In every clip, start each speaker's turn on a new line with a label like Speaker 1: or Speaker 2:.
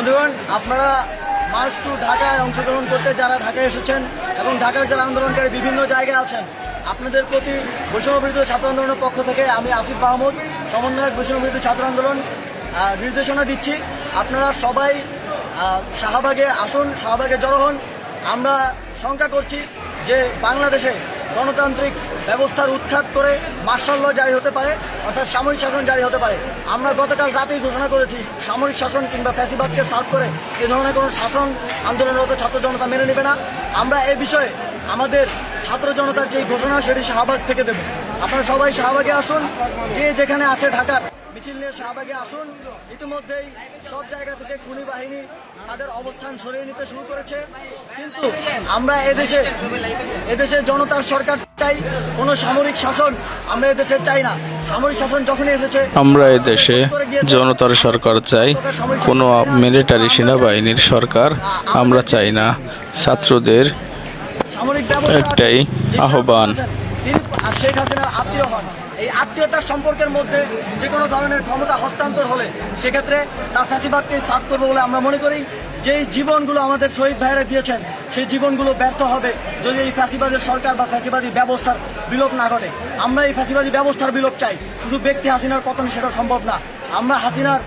Speaker 1: Everyone আপনারা March two ঢাকায় অংশগ্রহণ করতে যারা ঢাকায় এসেছেন এবং ঢাকার যারা আন্দোলনকারী বিভিন্ন জায়গায় আছেন, আপনাদের প্রতি বৈষম্য বিরোধী ছাত্র আন্দোলনের পক্ষ থেকে আমি আসিফ মাহমুদ, সমন্বয়ক বৈষম্য বিরোধী ছাত্র আন্দোলন নির্দেশনা দিচ্ছি। আপনারা সবাই শাহবাগে আসুন, শাহবাগে জড়ো হন। আমরা শঙ্কা করছি যে বাংলাদেশে গণতান্ত্রিক ব্যবস্থার উৎখাত করে মার্শাল জারি হতে পারে, অর্থাৎ সামরিক শাসন জারি হতে পারে। আমরা গতকাল রাতেই ঘোষণা করেছি, সামরিক শাসন কিংবা ফ্যাসিবাদকে সার্ভ করে এ ধরনের কোনো শাসন আন্দোলনরত ছাত্র জনতা মেনে নেবে না। আমরা এ বিষয়ে আমাদের ছাত্র জনতার যেই ঘোষণা, সেটি শাহবাগ থেকে দেব। আপনারা সবাই শাহবাগে আসুন, যে যেখানে আছে ঢাকার। মিছিল নিয়ে শাহবাগে আসুন। ইতিমধ্যেই সব জায়গা থেকে খুনি বাহিনী তাদের অবস্থান সরিয়ে নিতে শুরু করেছে। কিন্তু আমরা এদেশে এদেশে জনতার সরকার চাই কোনো সামরিক শাসন আমরা এদেশে চাই না। সামরিক শাসন যখনই এসেছে
Speaker 2: আমরা দেশে জনতার সরকার চাই কোনো মিলিটারি সেনাবাহিনীর সরকার আমরা চাই না। ছাত্রদের একটাই আহ্বান।
Speaker 1: শেখ হাসিনার আত্মীয় হন। এই আত্মীয়তার সম্পর্কের মধ্যে যে কোনো ধরনের ক্ষমতা হস্তান্তর হলে সেক্ষেত্রে তার ফ্যাসিবাদকে সাফ করবে বলে আমরা মনে করি। যেই জীবনগুলো আমাদের শহীদ ভাইয়েরা দিয়েছেন, সেই জীবনগুলো ব্যর্থ হবে যদি এই ফ্যাসিবাদের সরকার বা ফ্যাসিবাদী ব্যবস্থার বিলোপ না ঘটে। আমরা এই ফ্যাসিবাদী ব্যবস্থার বিলোপ চাই। শুধু ব্যক্তি হাসিনার পতন সেটা সম্ভব না। আমরা হাসিনার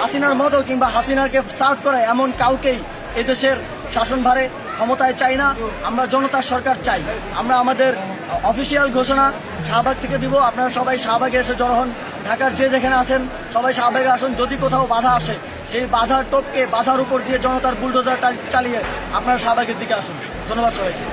Speaker 1: হাসিনার মতো কিংবা হাসিনারকে সার্ভ করে এমন কাউকেই এদেশের শাসনভারে ক্ষমতায় চাই না, আমরা জনতার সরকার চাই। আমরা আমাদের অফিসিয়াল ঘোষণা শাহবাগ থেকে দিব, আপনারা সবাই শাহবাগে এসে জড়ো হন। ঢাকার যে যেখানে আসেন সবাই শাহবাগে আসুন, যদি কোথাও বাধা আসে, সেই বাধার টোপকে, বাধার উপর দিয়ে জনতার বুলডোজার চালিয়ে আপনারা শাহবাগের দিকে আসুন। ধন্যবাদ সবাইকে।